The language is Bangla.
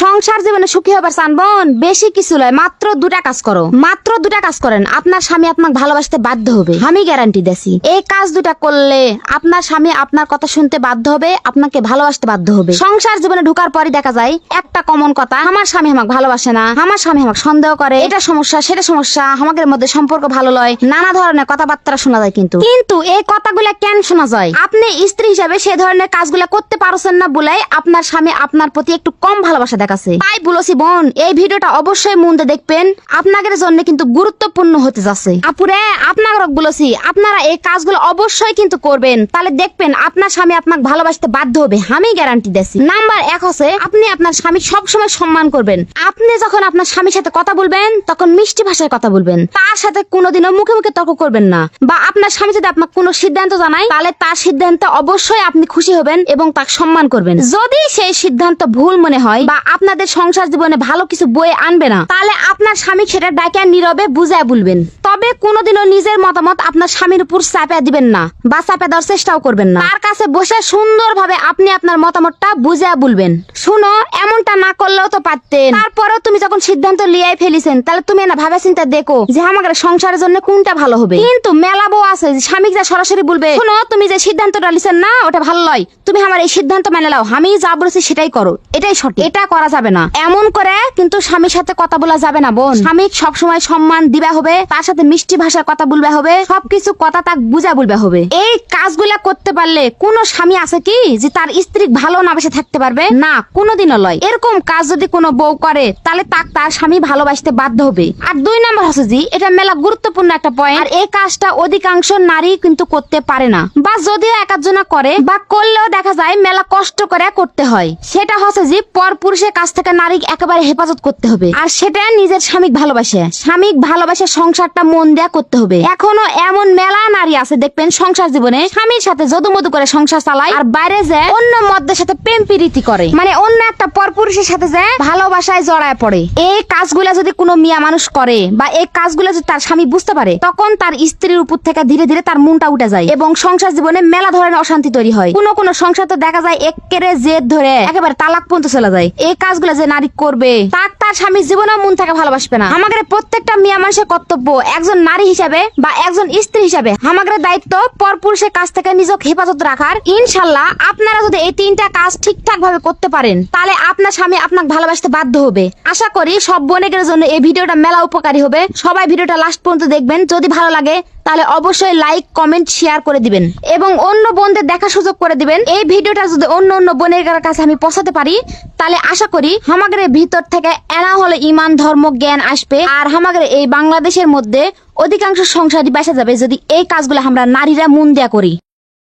সংসার জীবনে সুখী হবার চান বোন, বেশি কিছু লয়, মাত্র দুটা কাজ করো। মাত্র দুটা কাজ করেন, আপনার স্বামী আপনাকে ভালোবাসতে বাধ্য হবে, আমি গ্যারান্টি দেছি। এই কাজ দুটা করলে আপনার স্বামী আপনার কথা শুনতে বাধ্য হবে, আপনাকে ভালোবাসতে বাধ্য হবে। সংসার জীবনে ঢুকার পরই দেখা যায়, একটা কমন কথা, আমার স্বামী আমাকে ভালোবাসে না, আমার স্বামী আমাকে সন্দেহ করে, এটা সমস্যা, সেটা সমস্যা, আমাদের মধ্যে সম্পর্ক ভালো লয়, নানা ধরনের কথাবার্তা শোনা যায় কিন্তু। কিন্তু এই কথাগুলা কেন শোনা যায়? আপনি স্ত্রী হিসাবে সে ধরনের কাজগুলা করতে পারছেন না বলে আপনার স্বামী আপনার প্রতি একটু কম ভালোবাসা দেখাচ্ছে তাই বলছি, বোন, এই ভিডিওটা অবশ্যই মন দিয়ে দেখবেন। আপনাদের জন্য কিন্তু গুরুত্বপূর্ণ হতে যাচ্ছে। আপুরে আপনার বলেছি, আপনারা এই কাজগুলো অবশ্যই কিন্তু করবেন। তাহলে দেখবেন আপনার স্বামী আপনাকে ভালোবাসতে বাধ্য হবে, আমি গ্যারান্টি দিচ্ছি নাম্বার এক হচ্ছে, আপনি আপনার স্বামী সবসময় সম্মান করবেন। আপনি যখন আপনার স্বামীর সাথে কথা বলবেন, তখন মিষ্টি ভাষায় কথা বলবেন। তার সাথে কোনোদিনও মুখে মুখে তর্ক করবেন না। বা আপনার স্বামী যদি আপনার কোনো সিদ্ধান্ত জানায়, তাহলে তার সিদ্ধান্তে অবশ্যই আপনি খুশি হবেন এবং তাকে সম্মান করবেন। যদি সেই সিদ্ধান্ত ভুল মনে হয় বা আপনাদের সংসার জীবনে ভালো কিছু বয়ে আনবে না, তাহলে আপনার স্বামী সেটা ডাকে নীরবে বুঝায় বলবেন। তবে কোনোদিনও নিজের মতামত আপনার স্বামীর উপর চাপে দিবেন না বা চাপে দেওয়ার চেষ্টাও করবেন না। তার কাছে বসে সুন্দরভাবে আপনি আপনার মতামতটা বুঝায় বলবেন। শুনো, এমনটা না করলেও তো পারতেন। তারপরেও তুমি যখন সিদ্ধান্ত লিয়াই ফেলিছেন, তাহলে তুমি না ভাবে চিন্তা দেখো যে আমাদের সংসারের জন্য কোনটা ভালো হবে। কিন্তু মেলা বউ আছে স্বামী যা সরাসরি বলবে, শুনো, তুমি যে সিদ্ধান্তটা লিছেন না, ওটা ভালো লয় তুমি আমার এই সিদ্ধান্ত মেনে নাও। আমি যা বলেছি সেটাই করো। এটাই সঠিক। এটা করা যাবে না। এমন করে কিন্তু স্বামীর সাথে কথা বলা যাবে না, বোন। স্বামী সবসময় সম্মান দিবা হবে, তার সাথে মিষ্টি ভাষায় কথা বলবে হবে, সবকিছু কথা তাক বুঝা বলবে হবে। এই কাজগুলা করতে পারলে কোন স্বামী আছে কি যে তার স্ত্রী ভালো না বেসে থাকতে পারবে? না, কোনোদিনও লয়। এরকম কাজ যদি কোনো বউ করে, তাহলে তাক তার স্বামী ভালোবাসতে বাধ্য হবে। আর দুই নম্বর হচ্ছে জি, এটা মেলা গুরুত্বপূর্ণ একটা পয়েন্ট আর এই কাজটা অধিকাংশ নারী কিন্তু করতে পারে না। বা যদিও একাজনা করে, বা করলেও দেখা যায় মেলা কষ্ট করে করতে হয়। সেটা হচ্ছে যে পর পুরুষের কাছ থেকে নারী একেবারে হেফাজত করতে হবে। আর সেটা নিজের স্বামীক ভালোবাসে। স্বামীক ভালোবাসে সংসারটা মন দেয়া করতে হবে। এখনও এমন মেলা নারী আছে, দেখবেন সংসার জীবনে স্বামীর সাথে যদুমধু করে সংসার চালায় আর বাইরে যে অন্য মদ্যের সাথে প্রেম প্রীতি করে। মানে অন্য একটা পর পুরুষের সাথে যে ভালোবাসায় জড়ায় পড়ে। এই কাজগুলা যদি কোনো মিয়া মানুষ করে বা এই কাজগুলো যদি তার স্বামী বুঝতে পারে, তখন তার স্ত্রীর উপর থেকে ধীরে ধীরে তার মনটা উঠে যায় এবং সংসার জীবনে মেলা ধরনের অশান্তি তৈরি হয়। কোনো কোনো সংসার তো দেখা যায় একেরে জেদ ধরে একেবারে তালাক পর্যন্ত চলে যায়। এই কাজগুলো যে নারী করবে তার স্বামী জীবনেও মন থেকে ভালোবাসবে না। আমাদের প্রত্যেকটা মিয়া মানুষের কর্তব্য একজন নারী হিসাবে বা একজন স্ত্রী হিসাবে। আমাদের দায়িত্ব পরপুরুষের কাছ থেকে নিজকে হেফাজত রাখার। ইনশাল্লাহ আপনারা যদি এই তিনটা কাজ ঠিকঠাক ভাবে করতে পারেন, তাহলে আপনার স্বামী আপনাকে ভালোবাসতে বাধ্য হবে। আশা করি সব বোনেদের জন্য এই ভিডিওটা মেলা উপকারী হবে। সবাই ভিডিওটা লাস্ট পর্যন্ত দেখবেন। যদি ভালো লাগে তাহলে অবশ্যই লাইক কমেন্ট শেয়ার করে দিবেন। এবং অন্য বোনদের দেখা সুযোগ করে দিবেন। এই ভিডিওটা যদি অন্য অন্য বোনের কাছে আমি পৌঁছাতে পারি, তাহলে আশা করি আমাদের ভিতর থেকে এনা হলে ইমান, ধর্ম, জ্ঞান আসবে। আর আমাদের এই বাংলাদেশের মধ্যে অধিকাংশ সংসারই বাসা যাবে যদি এই কাজগুলো আমরা নারীরা মন দেয়া করি।